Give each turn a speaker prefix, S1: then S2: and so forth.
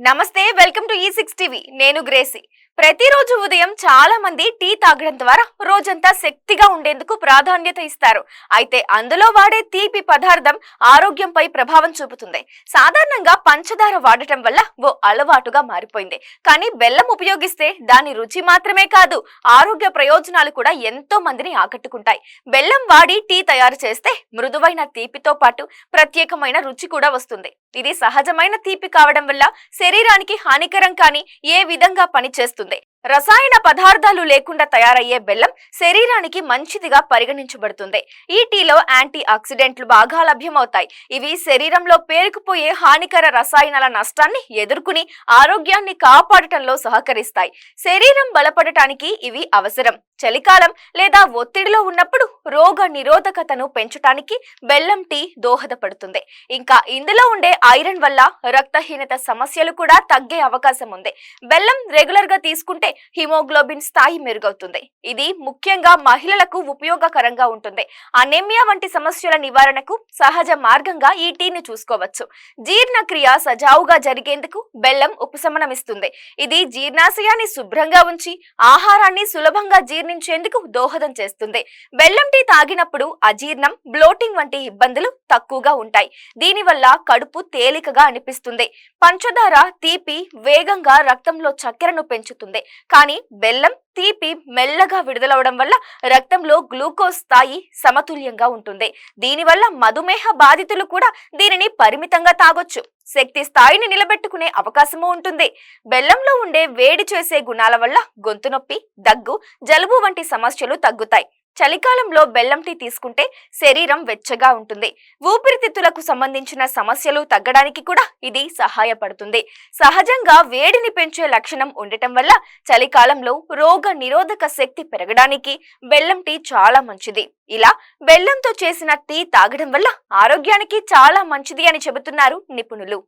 S1: నమస్తే welcome to ఈ six TV నేను గ్రేసి. ప్రతిరోజు ఉదయం చాలా మంది టీ తాగడం ద్వారా రోజంతా శక్తిగా ఉండేందుకు ప్రాధాన్యత ఇస్తారు. అయితే అందులో వాడే తీపి పదార్థం ఆరోగ్యంపై ప్రభావం చూపుతుంది. సాధారణంగా పంచదార వాడటం వల్ల ఓ అలవాటుగా మారిపోయింది. కానీ బెల్లం ఉపయోగిస్తే దాని రుచి మాత్రమే కాదు ఆరోగ్య ప్రయోజనాలు కూడా ఎంతో మందిని ఆకట్టుకుంటాయి. బెల్లం వాడి టీ తయారు చేస్తే మృదువైన తీపితో పాటు ప్రత్యేకమైన రుచి కూడా వస్తుంది. ఇది సహజమైన తీపి కావడం వల్ల శరీరానికి హానికరం కాని ఏ విధంగా పనిచేస్తుంది? రసాయన పదార్థాలు లేకుండా తయారయ్యే బెల్లం శరీరానికి మంచిదిగా పరిగణించబడుతుంది. ఈ టీలో యాంటీ ఆక్సిడెంట్లు బాగా లభ్యమవుతాయి. ఇవి శరీరంలో పేరుకుపోయే హానికర రసాయనాల నష్టాన్ని ఎదుర్కొని ఆరోగ్యాన్ని కాపాడటంలో సహకరిస్తాయి. శరీరం బలపడటానికి ఇవి అవసరం. చలికాలం లేదా ఒత్తిడిలో ఉన్నప్పుడు రోగ నిరోధకతను పెంచటానికి బెల్లం టీ దోహదపడుతుంది. ఇంకా ఇందులో ఉండే ఐరన్ వల్ల రక్తహీనత సమస్యలు కూడా తగ్గే అవకాశం ఉంది. బెల్లం రెగ్యులర్గా తీసుకుంటే హిమోగ్లోబిన్ స్థాయి మెరుగవుతుంది. ఇది ముఖ్యంగా మహిళలకు ఉపయోగకరంగా ఉంటుంది. అనేమియా వంటి సమస్యల నివారణకు సహజ మార్గంగా ఈ టీని చూసుకోవచ్చు. జీర్ణక్రియ సజావుగా జరిగేందుకు బెల్లం ఉపశమనమిస్తుంది. ఇది జీర్ణాశయాన్ని శుభ్రంగా ఉంచి ఆహారాన్ని సులభంగా జీర్ణించేందుకు దోహదం చేస్తుంది. బెల్లం టీ తాగినప్పుడు అజీర్ణం బ్లోటింగ్ వంటి ఇబ్బందులు తక్కువగా ఉంటాయి. దీనివల్ల కడుపు తేలికగా అనిపిస్తుంది. పంచదార తీపి వేగంగా రక్తంలో చక్కెరను పెంచుతుంది. కానీ బెల్లం తీపి మెల్లగా విడుదలవడం వల్ల రక్తంలో గ్లూకోజ్ స్థాయి సమతుల్యంగా ఉంటుంది. దీనివల్ల మధుమేహ బాధితులు కూడా దీనిని పరిమితంగా తాగొచ్చు. శక్తి స్థాయిని నిలబెట్టుకునే అవకాశము ఉంటుంది. బెల్లంలో ఉండే వేడి చేసే గుణాల వల్ల గొంతు నొప్పి దగ్గు జలుబు వంటి సమస్యలు తగ్గుతాయి. చలికాలంలో బెల్లం టీ తీసుకుంటే శరీరం వెచ్చగా ఉంటుంది. ఊపిరితిత్తులకు సంబంధించిన సమస్యలు తగ్గడానికి కూడా ఇది సహాయపడుతుంది. సహజంగా వేడిని పెంచే లక్షణం ఉండటం వల్ల చలికాలంలో రోగ నిరోధక శక్తి పెరగడానికి బెల్లం టీ చాలా మంచిది. ఇలా బెల్లంతో చేసిన టీ తాగడం వల్ల ఆరోగ్యానికి చాలా మంచిది అని చెబుతున్నారు నిపుణులు.